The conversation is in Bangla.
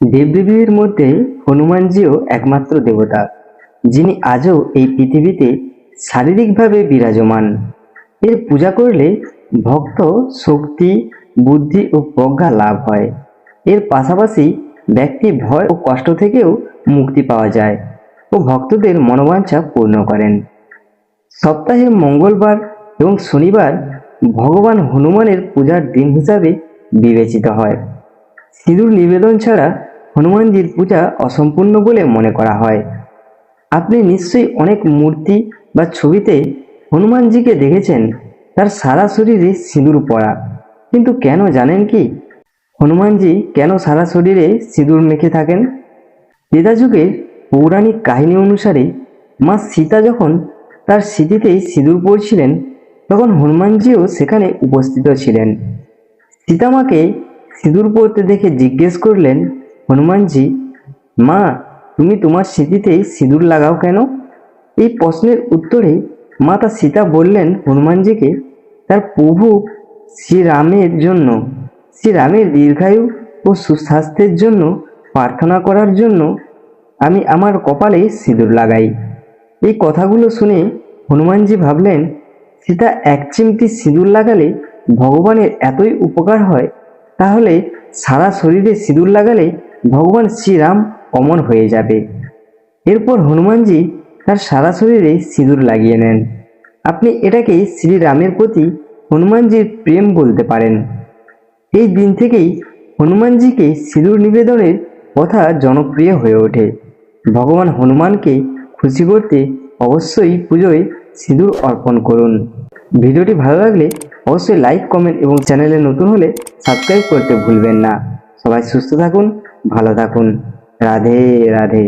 দেবদেবীর মধ্যে হনুমানজিও একমাত্র দেবতা, যিনি আজও এই পৃথিবীতে শারীরিকভাবে বিরাজমান। এর পূজা করলে ভক্ত শক্তি, বুদ্ধি ও প্রজ্ঞা লাভ হয়। এর পাশাপাশি ব্যক্তি ভয় ও কষ্ট থেকেও মুক্তি পাওয়া যায় ও ভক্তদের মনোবাঞ্ছা পূর্ণ করেন। সপ্তাহে মঙ্গলবার এবং শনিবার ভগবান হনুমানের পূজার দিন হিসাবে বিবেচিত হয়। সিঁদুর নিবেদন ছাড়া হনুমানজির পূজা অসম্পূর্ণ বলে মনে করা হয়। আপনি নিশ্চয়ই অনেক মূর্তি বা ছবিতে হনুমানজিকে দেখেছেন, তার সারা শরীরে সিঁদুর পরা কিন্তু কেন জানেন কি? হনুমানজি কেন সারা শরীরে সিঁদুর মেখে থাকেন? যুগের পৌরাণিক কাহিনী অনুসারে মা সীতা যখন তার স্মৃতিতেই সিঁদুর পড়ছিলেন, তখন হনুমানজিও সেখানে উপস্থিত ছিলেন। সীতামাকে সিঁদুর পরতে দেখে জিজ্ঞেস করলেন, হনুমানজি, মা, তুমি তোমার স্মৃতিতেই সিঁদুর লাগাও কেন? এই প্রশ্নের উত্তরে মা মাতা সীতা বললেন, হনুমানজিকে, তার প্রভু শ্রীরামের জন্য, শ্রীরামের দীর্ঘায়ু ও সুস্বাস্থ্যের জন্য প্রার্থনা করার জন্য আমি আমার কপালে সিঁদুর লাগাই। এই কথাগুলো শুনে হনুমানজি ভাবলেন, সীতা এক চিমটি সিঁদুর লাগালে ভগবানের এতই উপকার হয় তাহলে সারা শরীরে সিঁদুর লাগালে ভগবান শ্রীরাম অমর হয়ে যাবে। এরপর হনুমানজি তার সারা শরীরে সিঁদুর লাগিয়ে নেন। আপনি এটাকে শ্রীরামের প্রতি হনুমানজির প্রেম বলতে পারেন। এই দিন থেকেই হনুমানজিকে সিঁদুর নিবেদনের কথা জনপ্রিয় হয়ে ওঠে। ভগবান হনুমানকে খুশি করতে অবশ্যই পুজোয় সিঁদুর অর্পণ করুন। ভিডিওটি ভালো লাগলে অবশ্যই লাইক কমেন্ট এবং চ্যানেলে নতুন হলে সাবস্ক্রাইব করতে ভুলবেন না। সবাই সুস্থ থাকুন, ভালো থাকুন। রাধে রাধে।